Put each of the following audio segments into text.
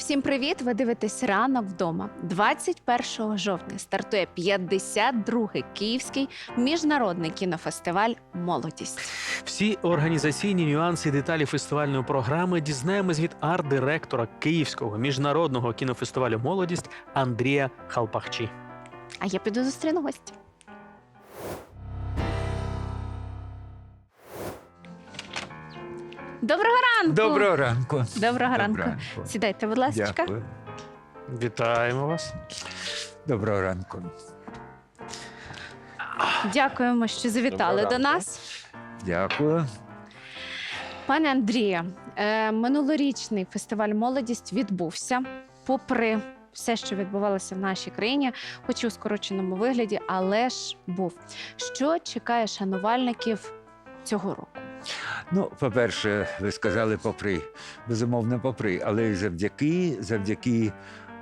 Всім привіт! Ви дивитесь ранок вдома. 21 жовтня стартує 52-й Київський міжнародний кінофестиваль Молодість. Всі організаційні нюанси і деталі фестивальної програми дізнаємось від арт-директора Київського міжнародного кінофестивалю Молодість Андрія Халпахчі. А я піду зустріну гостя. Доброго ранку! Доброго ранку. Доброго ранку. ранку. Сідайте, будь ласка. Дякую. Вітаємо вас. Доброго ранку. Дякуємо, що завітали Доброго до ранку. нас. Дякую. Пане Андрія, е, минулорічний фестиваль Молодість відбувся, попри все, що відбувалося в нашій країні, хоч і у скороченому вигляді, але ж був. Що чекає шанувальників цього року? Ну, по-перше, ви сказали попри, безумовно, попри, але й завдяки, завдяки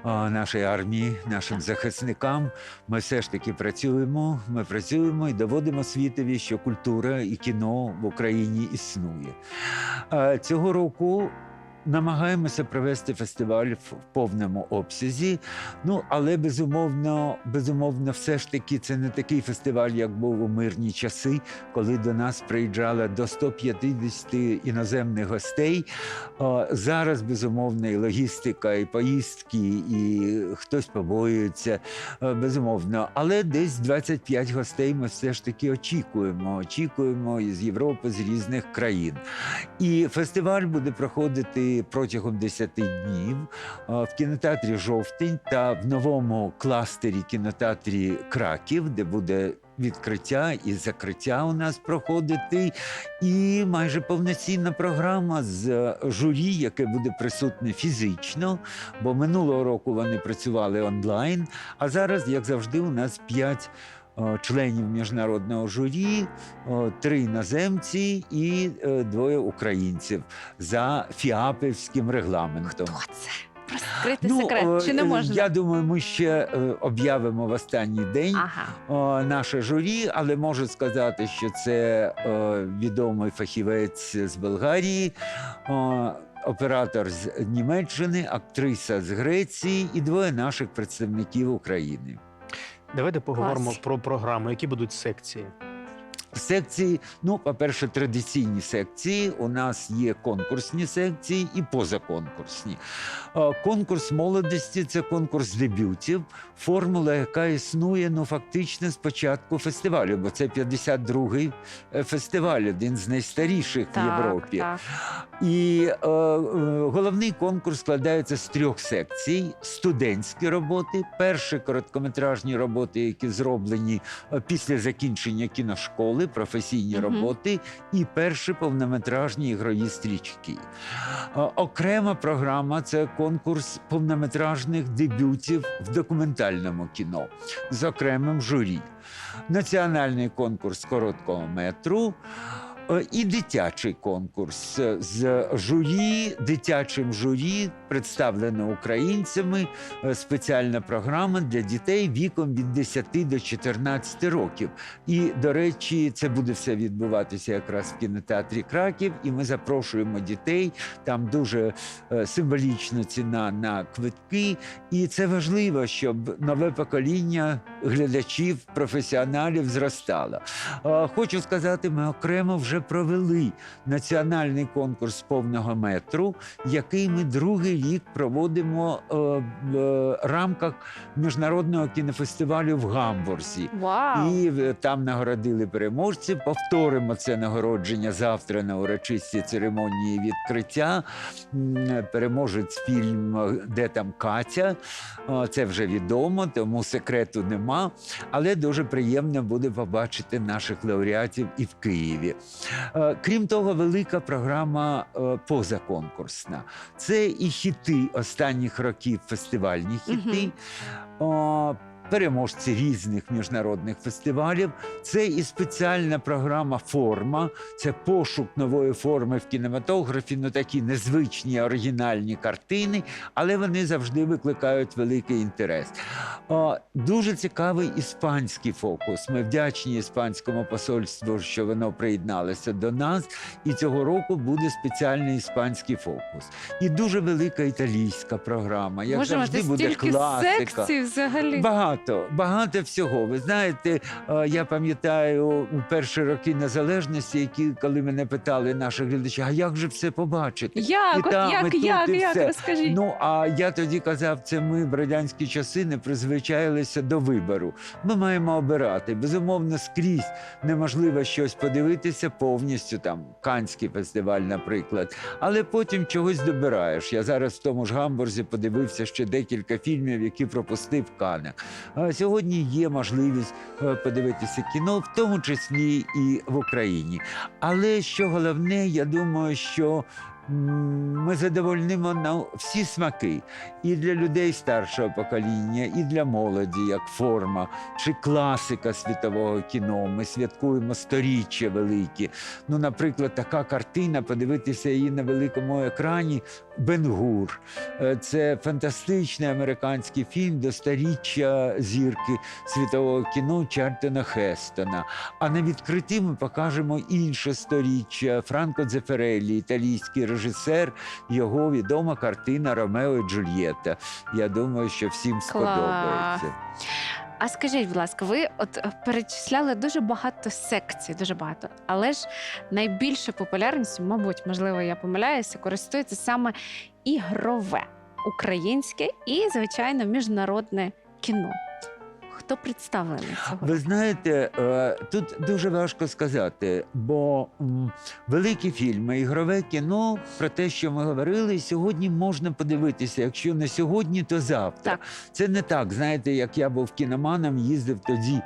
а, нашій армії, нашим захисникам, ми все ж таки працюємо. Ми працюємо і доводимо світові, що культура і кіно в Україні існує. А, цього року. Намагаємося провести фестиваль в повному обсязі. Ну але безумовно, безумовно, все ж таки це не такий фестиваль, як був у мирні часи, коли до нас приїжджало до 150 іноземних гостей. Зараз безумовно і логістика, і поїздки, і хтось побоюється, безумовно. Але десь 25 гостей ми все ж таки очікуємо. Очікуємо із Європи, з різних країн. І фестиваль буде проходити протягом 10 днів в кінотеатрі Жовтень та в новому кластері кінотеатрі Краків, де буде відкриття і закриття у нас проходити. І майже повноцінна програма з е, журі, яке буде присутне фізично. Бо минулого року вони працювали онлайн. А зараз, як завжди, у нас 5 Членів міжнародного журі, е, три іноземці і е, двоє українців за фіапівським регламентом. Хто це? Розкрити секрет, чи не е, можна? Я думаю, ми ще е, об'явимо в останній день Ага. наше журі, але можу сказати, що це е, відомий фахівець з Болгарії. Оператор з Німеччини, актриса з Греції і двоє наших представників України. Давайте поговоримо Клас. про програму, які будуть секції. Секції, ну, по-перше, традиційні секції. У нас є конкурсні секції і позаконкурсні. Е, Конкурс молодості це конкурс дебютів, формула, яка існує ну, фактично з початку фестивалю, бо це 52-й е, фестиваль, один з найстаріших в Європі. так. І е, е, головний конкурс складається з трьох секцій: студентські роботи, перші короткометражні роботи, які зроблені після закінчення кіношколи, професійні роботи, і перші повнометражні ігрові стрічки. Е, окрема програма це конкурс повнометражних дебютів в документальному кіно з окремим журі. Національний конкурс короткого метру. Е, І дитячий конкурс е, з журі, дитячим журі, представлено українцями. е, Спеціальна програма для дітей віком від 10 до 14 років. І, до речі, це буде все відбуватися якраз в кінотеатрі Краків. І ми запрошуємо дітей. Там дуже символічна ціна на квитки. І це важливо, щоб нове покоління глядачів, професіоналів зростало. Хочу сказати, ми окремо вже провели національний конкурс повного метру, який ми другий рік проводимо е, в е, рамках міжнародного кінофестивалю в Гамбурзі. Вау! І е, там нагородили переможців. Повторимо це нагородження завтра на урочистій церемонії відкриття. Переможець фільм Де там Катя. Це вже відомо, тому секрету нема. Але дуже приємно буде побачити наших лауреатів і в Києві. Е, Крім того, велика програма е, позаконкурсна. Це і хіти останніх років, фестивальні хіти. О, переможці різних міжнародних фестивалів. Це і спеціальна програма Форма. Це пошук нової форми в кінематографі. Ну такі незвичні оригінальні картини, але вони завжди викликають великий інтерес. О, дуже цікавий іспанський фокус. Ми вдячні іспанському посольству, що воно приєдналося до нас. І цього року буде спеціальний іспанський фокус. І дуже велика італійська програма. Як Боже, завжди буде стільки класика. секцій взагалі. Багато, багато всього. Ви знаєте, е, я пам'ятаю у перші роки незалежності, які коли мене питали наші глядачі, а як же все побачити? Як, І от там, і як, тут, як, і як, все. розкажіть. Ну а я тоді казав, це ми в радянські часи не призвичаїлися до вибору. Ми маємо обирати. Безумовно, скрізь неможливо щось подивитися повністю. Там Канський фестиваль, наприклад. Але потім чогось добираєш. Я зараз в тому ж Гамбурзі подивився ще декілька фільмів, які пропустив. А сьогодні є можливість е, подивитися кіно, в тому числі і в Україні. Але що головне, я думаю, що ми задовольнимо на всі смаки і для людей старшого покоління, і для молоді, як форма чи класика світового кіно. Ми святкуємо сторіччя великі. Ну, наприклад, така картина, подивитися її на великому екрані. Бенгур. Е, Це фантастичний американський фільм до сторіччя зірки світового кіно Чартона Хестона. А на відкритті ми покажемо інше сторіччя Франко Дзефереллі, італійський режисер. Його відома картина Ромео і Джульєта. Я думаю, що всім сподобається. А скажіть, будь ласка, ви от е, перечисляли дуже багато секцій, дуже багато, але ж найбільшою популярністю, мабуть, можливо, я помиляюся, користується саме ігрове українське і, звичайно, міжнародне кіно. Хто представлений цього? Ви знаєте, е, тут дуже важко сказати, бо великі фільми, ігрове кіно про те, що ми говорили, сьогодні можна подивитися. Якщо не сьогодні, то завтра. Так. Це не так. Знаєте, як я був кіноманом, їздив тоді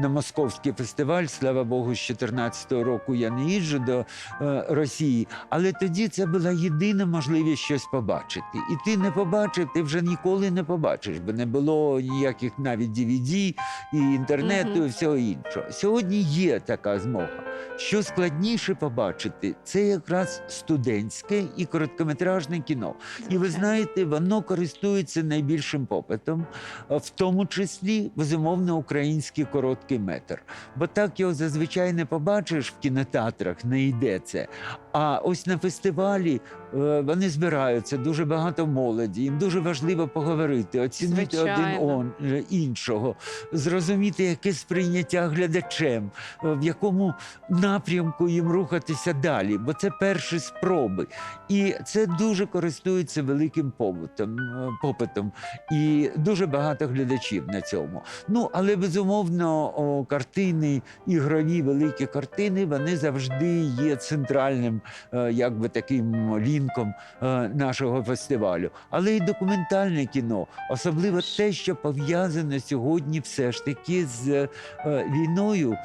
на московський фестиваль. Слава Богу, з 2014 року я не їжджу до е, Росії. Але тоді це була єдина можливість щось побачити. І ти не побачив, ти вже ніколи не побачиш, бо не було ніяких навіть DVD, і інтернету, Мгм. і всього іншого. Сьогодні є така змога. Що складніше побачити, це якраз студентське і короткометражне кіно. І ви знаєте, воно користується найбільшим попитом, в тому числі, безумовно, український короткий метр. Бо так його зазвичай не побачиш в кінотеатрах, не йде це. А ось на фестивалі вони збираються дуже багато молоді. Їм дуже важливо поговорити, оцінити один он, е, іншого, зрозуміти, яке сприйняття глядачем, е, в якому напрямку їм рухатися далі, бо це перші спроби. І це дуже користується великим побутом, е, попитом. І дуже багато глядачів на цьому. Ну, але безумовно, о, картини, ігрові великі картини, вони завжди є центральним, е, якби таким лінком е, нашого фестивалю. Але і документальне кіно, особливо те, що пов'язане сьогодні, все ж таки з е, війною е,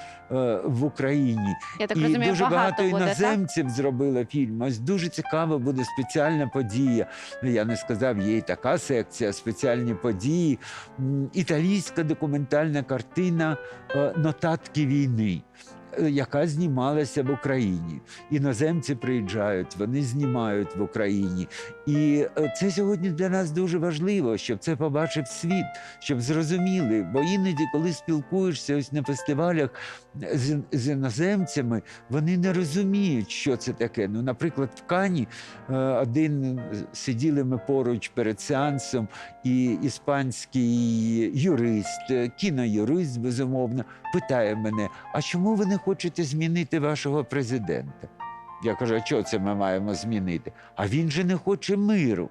в Україні. Я так і розумію, дуже багато, буде, так? іноземців зробили фільм. Ось дуже цікава буде спеціальна подія. Я не сказав, є і така секція, спеціальні події. Італійська документальна картина Нотатки війни. Е, Яка знімалася в Україні, іноземці приїжджають, вони знімають в Україні, і е, це сьогодні для нас дуже важливо, щоб це побачив світ, щоб зрозуміли. Бо іноді, коли спілкуєшся ось на фестивалях з, з іноземцями, вони не розуміють, що це таке. Ну, наприклад, в Кані е, один сиділи ми поруч перед сеансом, і іспанський юрист, е, кіноюрист, безумовно, питає мене: а чому ви не хочете змінити вашого президента? Я кажу, а що це ми маємо змінити? А він же не хоче миру.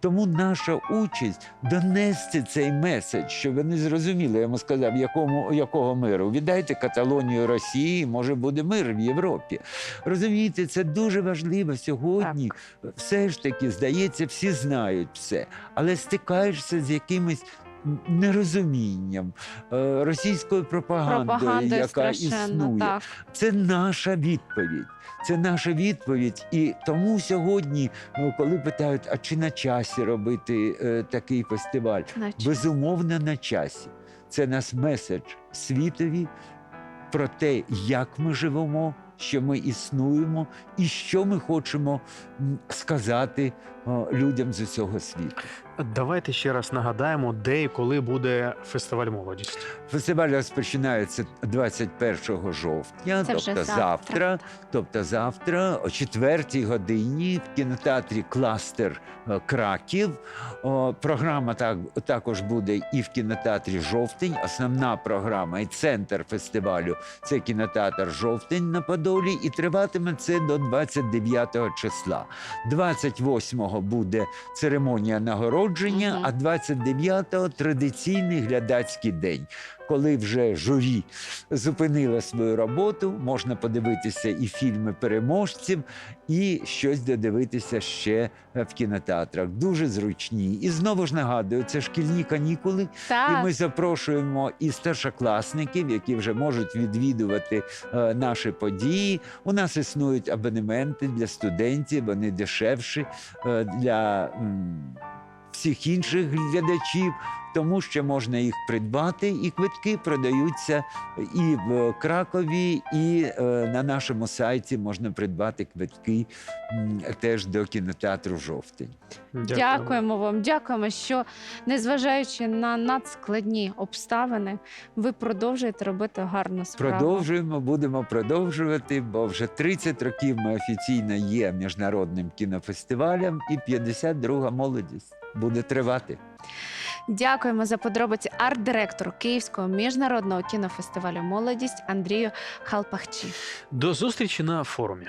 Тому наша участь донести цей меседж, щоб вони зрозуміли. Я йому сказав, якому, якого миру? Віддайте Каталонію Росії, може буде мир в Європі. Розумієте, це дуже важливо сьогодні. Все ж таки, здається, всі знають все, але стикаєшся з якимось. Нерозумінням е, російською пропагандою, Пропагандою яка існує, так. це наша відповідь. Це наша відповідь. І тому сьогодні, ну, коли питають, а чи на часі робити е, такий фестиваль, Наче. безумовно, на часі. Це нас меседж світові про те, як ми живемо, що ми існуємо, і що ми хочемо сказати людям з усього світу. Давайте ще раз нагадаємо, де і коли буде фестиваль молодість. Фестиваль розпочинається 21 жовтня, Це тобто завтра. завтра. Тобто завтра о 4 годині в кінотеатрі Кластер е, Краків. О, програма так, також буде і в кінотеатрі Жовтень. Основна програма і центр фестивалю це кінотеатр Жовтень на Подолі, і триватиме це до 29 числа. 28-го буде церемонія нагородження, а 29-го традиційний глядацький день. Коли вже журі зупинило свою роботу, можна подивитися і фільми переможців, і щось додивитися ще е, в кінотеатрах. Дуже зручні. І знову ж нагадую, це шкільні канікули. І ми запрошуємо і старшокласників, які вже можуть відвідувати е, наші події. У нас існують абонементи для студентів, вони дешевші е, для м, всіх інших глядачів. Тому що можна їх придбати, і квитки продаються і в Кракові, і е, на нашому сайті можна придбати квитки теж до кінотеатру жовтень. дякуємо вам. Дякуємо, що незважаючи на надскладні обставини, ви продовжуєте робити гарну справу. Продовжуємо, будемо продовжувати, бо вже 30 років ми офіційно є міжнародним кінофестивалем, і 52-га молодість буде тривати. Дякуємо за подробиці арт-директору Київського міжнародного кінофестивалю Молодість Андрію Халпахчі. До зустрічі на форумі.